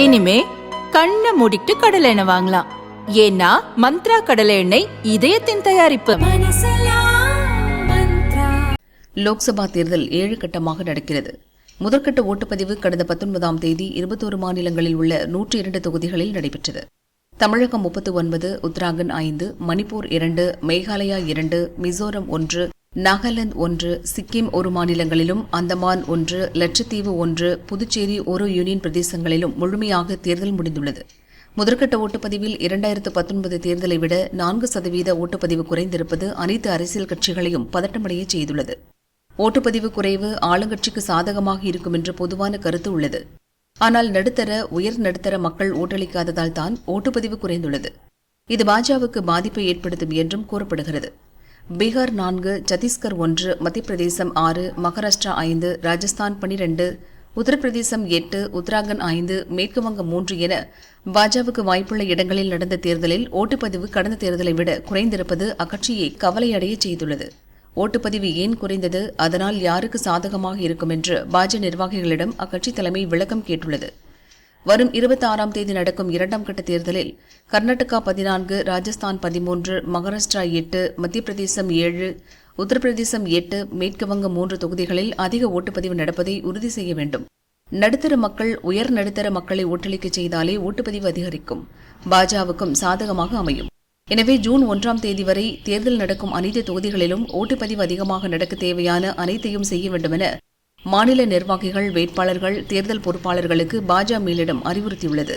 இனிமே கண்ணை மூடிட்டு கடலை எண்ணெய் வாங்கலாம். ஏன்னா மந்த்ரா கடலை எண்ணெய் இதயத்தின் தயாரிப்பு. லோக்சபா தேர்தல் ஏழு கட்டமாக நடக்கிறது. முதற்கட்ட ஓட்டுப்பதிவு கடந்த பத்தொன்பதாம் தேதி இருபத்தோரு மாநிலங்களில் உள்ள நூற்றி இரண்டு தொகுதிகளில் நடைபெற்றது. தமிழகம் முப்பத்து ஒன்பது உத்தராகண்ட் ஐந்து மணிப்பூர் இரண்டு மேகாலயா இரண்டு மிசோரம் ஒன்று நாகாலாந்து ஒன்று சிக்கிம் ஒரு மாநிலங்களிலும் அந்தமான் ஒன்று லட்சத்தீவு ஒன்று புதுச்சேரி ஒரு யூனியன் பிரதேசங்களிலும் முழுமையாக தேர்தல் முடிந்துள்ளது. முதற்கட்ட ஓட்டுப்பதிவில் இரண்டாயிரத்து பத்தொன்பது தேர்தலை விட நான்கு சதவீத ஓட்டுப்பதிவு குறைந்திருப்பது அனைத்து அரசியல் கட்சிகளையும் பதட்டமடைய செய்துள்ளது. ஓட்டுப்பதிவு குறைவு ஆளுங்கட்சிக்கு சாதகமாக இருக்கும் என்று பொதுவான கருத்து உள்ளது. ஆனால் நடுத்தர உயர் நடுத்தர மக்கள் ஓட்டளிக்காததால் தான் ஓட்டுப்பதிவு குறைந்துள்ளது. இது பாஜகவுக்கு பாதிப்பை ஏற்படுத்தும் என்றும் கூறப்படுகிறது. பீகார் நான்கு சத்தீஸ்கர் ஒன்று மத்திய பிரதேசம் ஆறு மகாராஷ்டிரா ஐந்து ராஜஸ்தான் பனிரெண்டு உத்தரப்பிரதேசம் எட்டு உத்தராகண்ட் ஐந்து மேற்குவங்கம் மூன்று என பாஜகவுக்கு வாய்ப்புள்ள இடங்களில் நடந்த தேர்தலில் ஓட்டுப்பதிவு கடந்த தேர்தலை விட குறைந்திருப்பது அக்கட்சியை கவலையடைய செய்துள்ளது. ஓட்டுப்பதிவு ஏன் குறைந்தது? அதனால் யாருக்கு சாதகமாக இருக்கும் என்று பாஜ நிர்வாகிகளிடம் அக்கட்சி தலைமை விளக்கம் கேட்டுள்ளது. வரும் இருபத்தி ஆறாம் தேதி நடக்கும் இரண்டாம் கட்ட தேர்தலில் கர்நாடகா பதினான்கு ராஜஸ்தான் பதிமூன்று மகாராஷ்டிரா எட்டு மத்திய பிரதேசம் ஏழு உத்தரப்பிரதேசம் எட்டு மேற்கு மூன்று தொகுதிகளில் அதிக ஓட்டுப்பதிவு நடப்பதை உறுதி செய்ய வேண்டும். நடுத்தர மக்கள் உயர் நடுத்தர மக்களை ஓட்டளிக்க செய்தாலே ஓட்டுப்பதிவு அதிகரிக்கும். பாஜகவுக்கும் சாதகமாக அமையும். எனவே ஜூன் ஒன்றாம் தேதி வரை தேர்தல் நடக்கும் அனைத்து தொகுதிகளிலும் ஓட்டுப்பதிவு அதிகமாக நடக்க தேவையான அனைத்தையும் செய்ய வேண்டுமென மாநில நிர்வாகிகள் வேட்பாளர்கள் தேர்தல் பொறுப்பாளர்களுக்கு பாஜக மேலிடம் அறிவுறுத்தியுள்ளது.